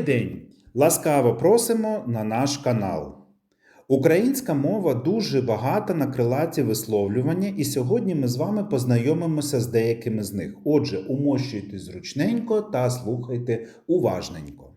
день! Ласкаво просимо на наш канал. Українська мова дуже багата на крилаті висловлювання, і сьогодні ми з вами познайомимося з деякими з них. Отже, умощуйте зручненько та слухайте уважненько.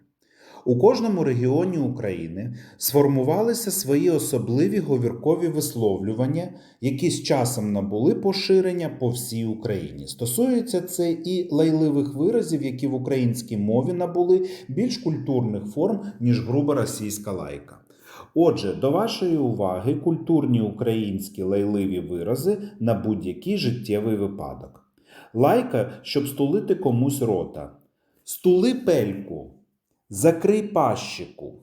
У кожному регіоні України сформувалися свої особливі говіркові висловлювання, які з часом набули поширення по всій Україні. Стосується це і лайливих виразів, які в українській мові набули більш культурних форм, ніж груба російська лайка. Отже, до вашої уваги культурні українські лайливі вирази на будь-який життєвий випадок. Лайка, щоб стулити комусь рота. Стули пельку. Закрий пащику,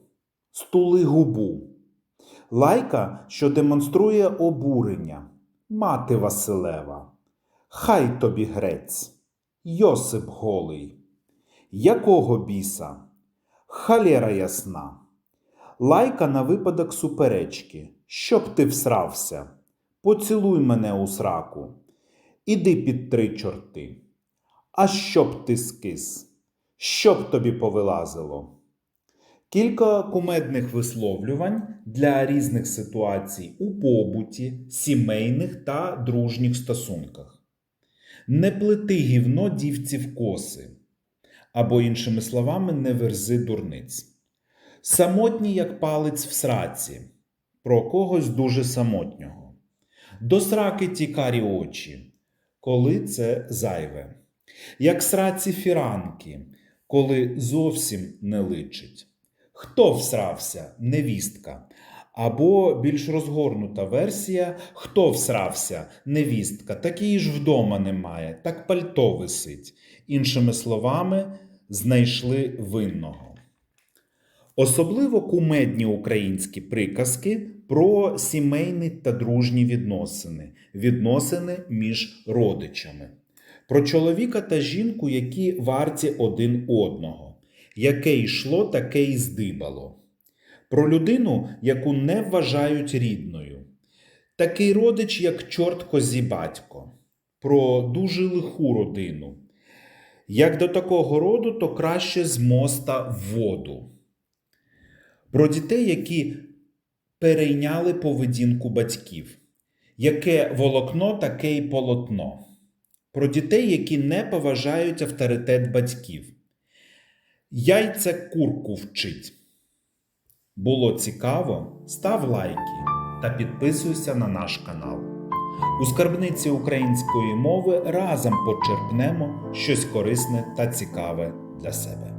стули губу. Лайка, що демонструє обурення. Мати Василева. Хай тобі грець. Йосип голий. Якого біса? Халера ясна. Лайка на випадок суперечки. Щоб ти всрався. Поцілуй мене у сраку. Іди під три чорти. А щоб ти скис? Щоб тобі повилазило. Кілька кумедних висловлювань для різних ситуацій у побуті, сімейних та дружніх стосунках. Не плети гівно дівці в коси. Або, іншими словами, не верзи дурниць. Самотній, як палець в сраці, про когось дуже самотнього. До сраки ті карі очі, коли це зайве. Як сраці фіранки, коли зовсім не личить. Хто всрався? Невістка. Або більш розгорнута версія Хто всрався? Невістка. Такої ж вдома немає, так пальто висить. Іншими словами, знайшли винного. Особливо кумедні українські приказки про сімейні та дружні відносини, відносини між родичами, про чоловіка та жінку, які варті один одного, яке йшло, таке й здибало, про людину, яку не вважають рідною, такий родич, як чорт козі батько, про дуже лиху родину. Як до такого роду, то краще з моста в воду про дітей, які перейняли поведінку батьків. Яке волокно, таке й полотно. Про дітей, які не поважають авторитет батьків. Яйця курку вчить. Було цікаво? Став лайки та підписуйся на наш канал. У скарбниці української мови разом почерпнемо щось корисне та цікаве для себе.